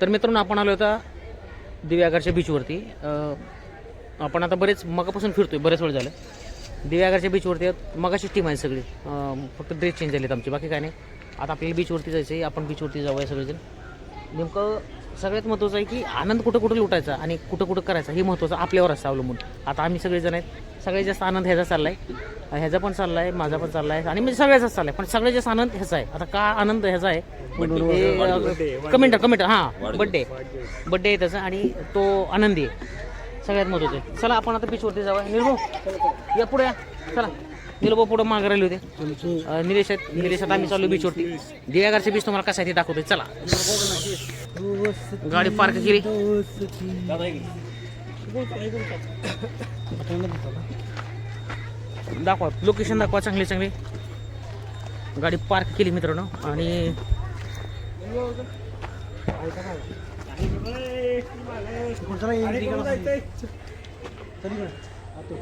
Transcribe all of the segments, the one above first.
तर मित्रांनो आपण आलो होता दिव्यागरच्या बीचवरती आपण आता बरेच मगापासून फिरतोय बरेच वेळ झालं. दिव्यागरच्या बीचवरती आहेत. टीम आहे सगळी. फक्त ड्रेस चेंज झालेत आमची बाकी काय नाही. आता आपल्याला बीचवरती जायचं आहे आपण बीचवरती जाऊया सगळेजण. नेमकं सगळ्यात महत्त्वाचं आहे की आनंद कुठं कुठं लुटायचा आणि कुठं कुठं करायचा हे महत्त्वाचं आपल्यावर असतं अवलंबून. आता आम्ही सगळेजण आहेत. सगळ्यात जास्त आनंद ह्याचा चालला आहे ह्याचा पण चालला आहे माझा पण चालला आहे आणि म्हणजे सगळ्याचाच चालला आहे पण सगळ्यात जास्त आनंद ह्याचा आहे. आता का आनंद ह्याचा आहे? कमेंट कमेंट हां बड्डे बड्डे आहे त्याचा आणि तो आनंदी आहे. सगळ्यात महत्त्वाचं आहे. चला आपण आता बीचवरती जाऊया. निर्भो या पुढे या. चला. निलबो पुढं मागे राहिले होते. अं, निलेश आहेत निलेशात आम्ही चालू बीचवरती दिव्यागारचे बीच तुम्हाला कसं आहे ते दाखवतोय. चला. गाडी पार्क केली. दाखवा. लोकेशन दाखवा चांगली चांगली. गाडी पार्क केली मित्रांनो. आणि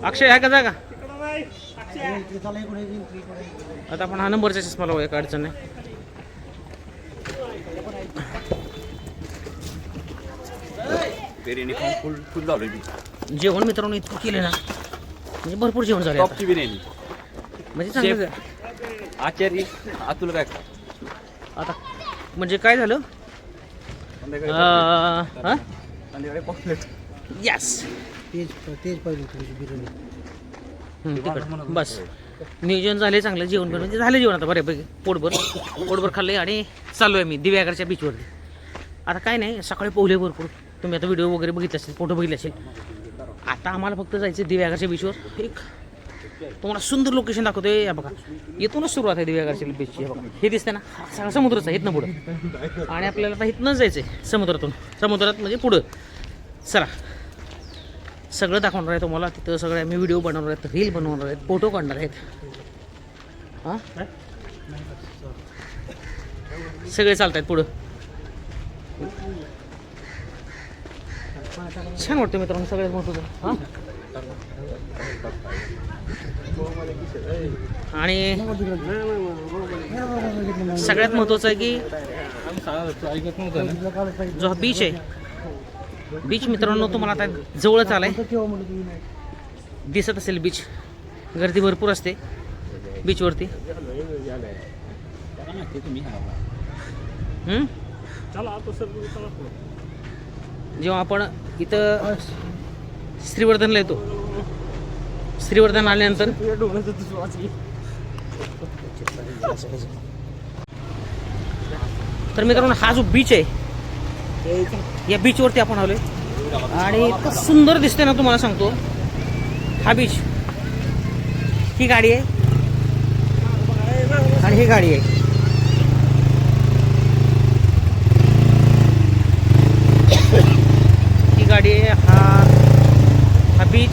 अक्षय आहे का जागा? आता आपण हा नंबरचा चष्मा लावूया का अडचण नाही. बिर्याणी फुल फुल जेवण मित्रांनो इतकं केलं ना म्हणजे भरपूर जेवण झालं. टॉपची बिर्याणी. म्हणजे चांगलं झालं. आचारी अतुल काय? आता म्हणजे काय झालं? संध्याकाळी अं, संध्याकाळी पॉपलेट. यस तेच तेच पाहिजे तुझी बिर्याणी. तिकड. बस. नियोजन झाले चांगलं जेवण बिवण म्हणजे झालं जेवण आता बऱ्यापैकी. पोटभर. पोटभर खाल्ले आणि चालू आहे मी दिव्यागरच्या बीचवरती आता काय नाही सकाळी पोहले भरपूर. तुम्ही आता व्हिडिओ वगैरे बघितले असेल फोटो बघितले असेल. आता आम्हाला फक्त जायचं दिव्यागरच्या बीचवर एक तुम्हाला सुंदर लोकेशन दाखवतोय. या बघा. येथूनच सुरुवात आहे दिव्यागरच्या बीचची हे बघा. हे दिसतंय ना. सगळा समुद्रच आहे. इथनं पुढं. आणि आपल्याला आता इथनं जायचं आहे समुद्रातून. समुद्रात म्हणजे पुढं. चला. सगळं दाखवणार आहे तुम्हाला. तिथं सगळे आम्ही व्हिडिओ बनवणार आहेत रील बनवणार आहेत फोटो काढणार आहेत. हां? सगळे चालत आहेत पुढं. छान वाटतं मित्रांनो सगळ्यात महत्त्वाचं हां? आणि सगळ्यात महत्त्वाचं आहे की जो हा बीच आहे बीच मित्रांनो तुम्हाला आता जवळच आलाय. दिसत असेल बीच गर्दी भरपूर असते बीचवरती हम्म? जेव्हा आपण इथं श्रीवर्धनला येतो श्रीवर्धन आल्यानंतर. तर मित्रांनो हा जो बीच आहे या बीचवरती आपण आलोय. आणि इतकं सुंदर दिसते ना तुम्हाला सांगतो. हा बीच ही गाडी आहे. आणि ही गाडी आहे. ही गाडी आहे हा हा बीच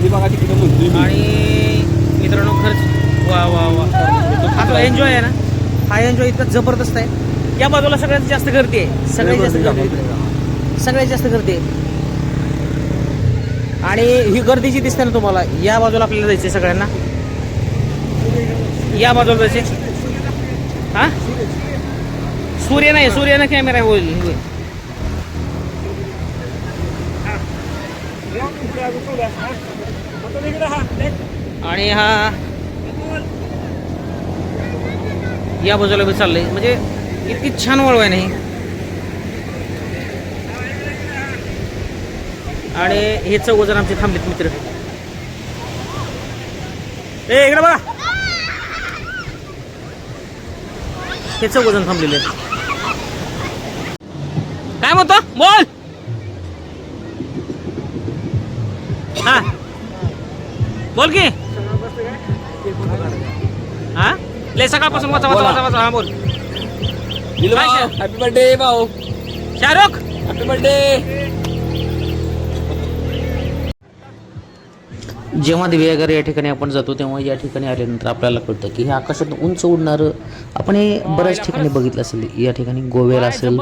ती आणि मित्रांनो खरंच वा वा वा. हा जो एन्जॉय आहे ना? हा एन्जॉय इतका जबरदस्त आहे. या बाजूला सगळ्यात जास्त गर्दी आहे. सगळ्यात जास्त गर्दी सगळ्यात जास्त गर्दी आहे. आणि ही गर्दी जी दिसते ना तुम्हाला या बाजूला आपल्याला जायचं सगळ्यांना. या बाजूला जायचे हा? सूर्य नाही ना कॅमेरा होईल. आणि हा या बाजूला बी चाललंय. म्हणजे इतकी छान वळव आहे नाही. आणि हे चौघ जण आमचे थांबलेत मित्र. ए इकडे बघा. हे चौघ जण थांबलेले काय म्हणतो? बोल. हा. बोल की. हा? लय सकाळपासून वाचा वाचा वाचा वाचा हा बोल. काय शे- हॅपी बर्थडे भाऊ. शाहरुख! हॅपी बर्थडे जेव्हा दिव्यागर या ठिकाणी आपण जातो तेव्हा या ठिकाणी आल्यानंतर आपल्याला कळतं की हे आकाशात उंच उडणारं आपण हे बऱ्याच ठिकाणी बघितलं असेल. या ठिकाणी गोव्याला असेल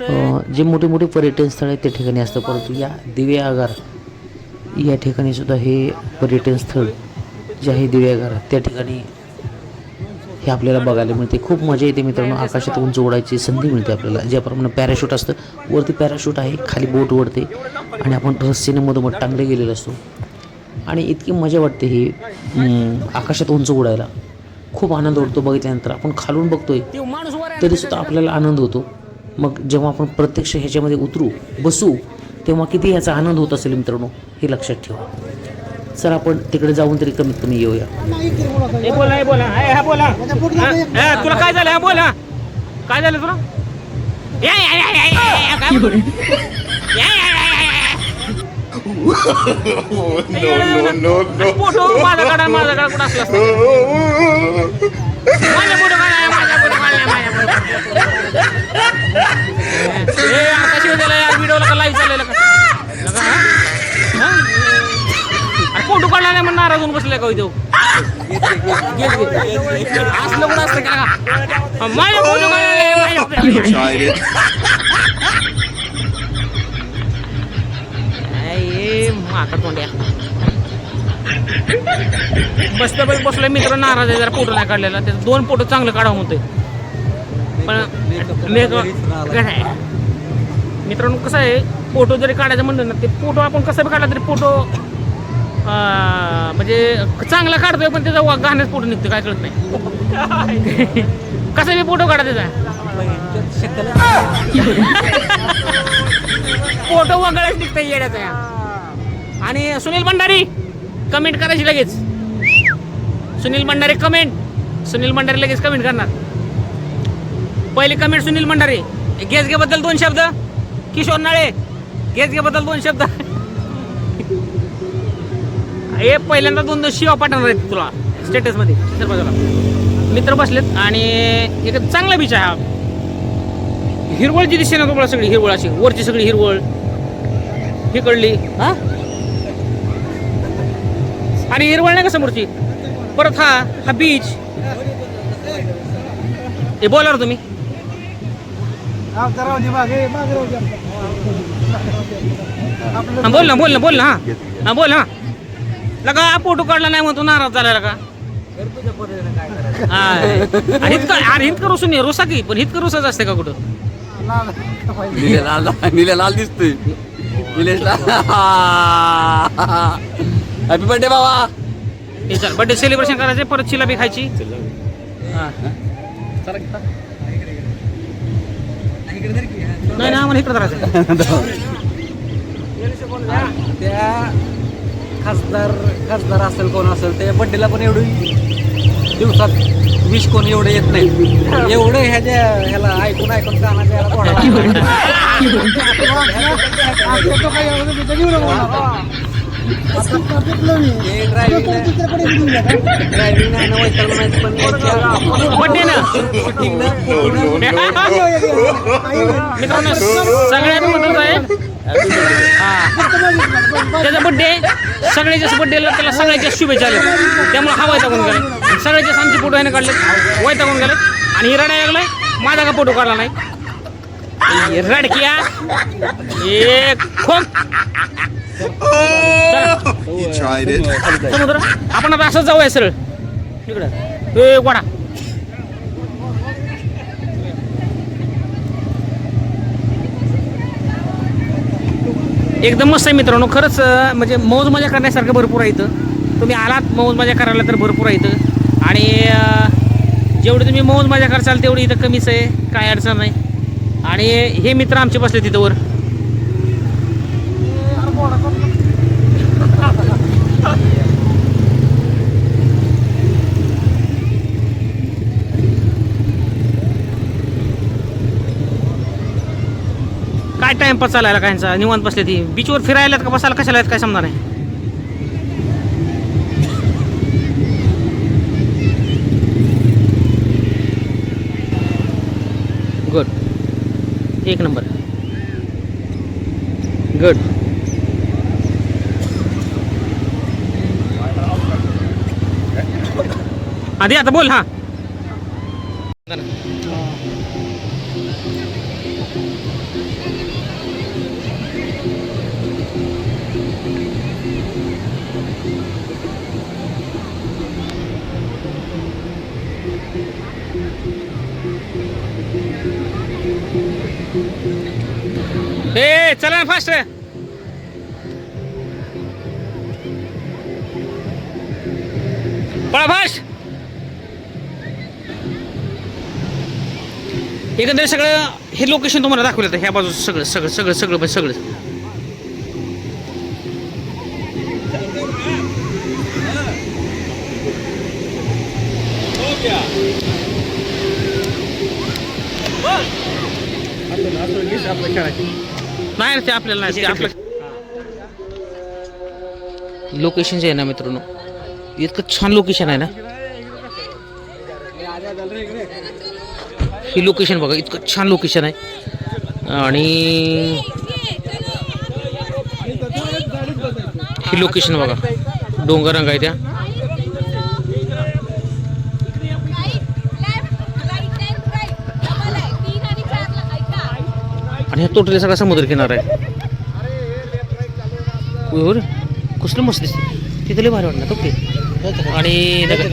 अं, जे मोठे मोठे पर्यटन स्थळ आहेत त्या ठिकाणी असतं. परंतु या दिव्यागार या ठिकाणी सुद्धा हे पर्यटन स्थळ जे आहे दिव्यागार त्या ठिकाणी हे आपल्याला बघायला मिळते. खूप मजा येते मित्रांनो. आकाशात उंच उडायची संधी मिळते आपल्याला. ज्याप्रमाणे पॅराशूट असतं वरती पॅराशूट आहे खाली बोट उडते आणि आपण रस्सीने मधोमध टांगले गेलेलो असतो. आणि इतकी मजा वाटते ही आकाशात उंच उडायला खूप आनंद वाटतो बघितल्यानंतर. आपण खालून बघतोय आहे. तरी सुद्धा आपल्याला आनंद होतो. मग जेव्हा आपण प्रत्यक्ष ह्याच्यामध्ये उतरू बसू तेव्हा किती याचा आनंद होत असेल मित्रांनो हे लक्षात ठेवा. चला आपण तिकडे जाऊन तरी कमीत कमी येऊया. हे बोला हे बोला. हे हा बोला. हा, हे, तुला काय झालं? हा बोला. काय झालं तुला? या, या, या, या, या, या, काय बोलू? या, या, या, या, या. आणि फोटो माझा काढा माझा काढा कुठं असला असता? माझा फोटो काढा माझा फोटो काढा माझा फोटो आकाशी होत्याला या व्हिडिओला का लाईव्ह चाललेलं का? नाराज का इथं असलं कुठं असतं का? माझ्या बोलू माझ्या फोटो Tried it. माका तोंड्या बसल्या बस बसलोय मित्र नाराज आहे जरा फोटो नाही काढलेला. त्याचं दोन फोटो चांगलं काढावं होते पण मेकअप आहे मित्रांनो कसं आहे? फोटो जरी काढायचं म्हणलं ना ते फोटो आपण कसं बी काढला तरी फोटो म्हणजे चांगला काढतोय पण त्याचा वा- घाणच फोटो निघतो काय कळत नाही. कसा मी फोटो काढा त्याचा? फोटो वगळच निघतं येण्याचा या. आणि सुनील भंडारी कमेंट करायची लगेच. सुनील भंडारी कमेंट सुनील भंडारी लगेच कमेंट करणार. पहिली कमेंट सुनील भंडारी. गेसगे बद्दल दोन शब्द. किशोर नाळे गेसगेबद्दल दोन शब्द. हे पहिल्यांदा दोन दोन शिवा पाठवणार आहेत तुला स्टेटसमध्ये मित्र बाजूला मित्र बसलेत आणि एक चांगला बीच आहे हा. हिरवळची दिसते ना तुम्हाला सगळी हिरवळ अशी वरची सगळी हिरवळ. ही कळली हा? आणि हिरवळ नाही का समोरची? परत हा हा बीच हे बोला तुम्ही. बोल ना बोल ना बोल ना हा बोल ना. लगा फोटो काढला नाही म्हणतो नाराज झाला लगा हा. आणि इतकं अरे इतकं रुसून ये रुसा की पण इतकं रुसाच असते का कुठं? निले लाल निले लाल दिसतोय. निलेश लाल हॅपी बर्थडे बाबा. हे चल बर्थडे सेलिब्रेशन करायचे परत चिला बी खायची. हा. नाही ना आम्हाला इकडे करायचं त्या खासदार खासदार असेल कोण असेल त्या बड्डेला पण एवढी दिवसात विश कोण एवढं येत नाही. एवढं ह्याच्या ह्याला ऐकून ऐकून कानाच्या ह्याला नाही बर्थडे मित्रांनो सगळ्यात महत्वाचं आहे. हा. त्याचा बड्डे सगळ्याच्या बर्थडेला त्याला सगळ्याच्या शुभेच्छा आल्या. त्यामुळे हा वैतागून गेला. आणि सगळ्याचे आमचे फोटो ह्याने काढले वैतागून गेले. आणि हिराडा लागलाय. माझा का फोटो काढला नाही? रडक्या. एक खोक. He tried it. समुद्र आपण आता असंच जाऊया सरळ. इकडं. ए वडा एकदम मस्त आहे मित्रांनो. खरंच अं, म्हणजे मौज मजा करण्यासारखं भरपूर आहे इथं. तुम्ही आलात मौज मजा करायला तर भरपूर आहे इथं. आणि अं, जेवढी तुम्ही मौज मजा करसाल तेवढी इथं कमीच आहे. काय अडचण नाही. आणि हे मित्र आमचे बसले तिथं वर. टाइमपास चालायला कायचा निवांत बसले ती. बीचवर फिरायला का? बसायला कशाला आहेत काय समजा नाही गुड एक नंबर गुड आधी आता बोल हा. ए चला ना फास्ट पळा फास्ट एकंदरीत सगळं हे लोकेशन तुम्हाला दाखवलं ह्या बाजूचं सगळं सगळं सगळं सगळं सगळं. नाही रे, ते आपल्याला नाही ते आपलं लोकेशन जे आहे ना मित्रांनो इतकं छान लोकेशन आहे ना. ही लोकेशन बघा इतकं छान लोकेशन आहे. आणि ही लोकेशन बघा डोंगर रंग आहे त्या. आणि हा टोटली सगळा समुद्र किनारा आहे. कसलं मस्त दिसते तिथे लय भारी वाटणार ते आणि नगर.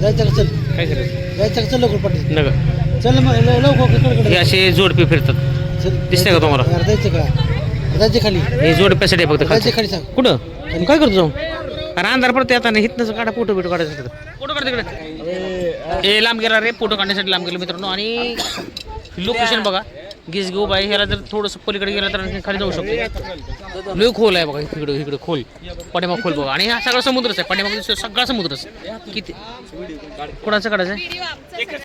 जायचं का? चल काय करायचं जायचं का? चल लवकर पाटील नगर चल मग लवकर. हे असे जोडपे फिरतात. दिसतंय का तुम्हाला? जायचं का? जायचं खाली. हे जोडप्यासाठी फक्त. खाली सांग. कुठं? काय करतो? जाऊन अरे अंधार पडते आता नाही हितनंच काढा फोटो बिटो काढायचं फोटो काढ तिकडे. ए लांब गेला रे फोटो काढण्यासाठी लांब गेलो मित्रांनो. आणि लोकेशन बघा. गिस बाई ह्याला जर थोडंसं पलीकडे गेलं तर आणखी खाली जाऊ शकतो. लय खोल आहे बघा इकडे इकडे खोल. पाठीमाग खोल बघा. आणि हा सगळा समुद्रच आहे. पाठीमाग सगळा समुद्रच किती? कोणाचं काढायचं आहे?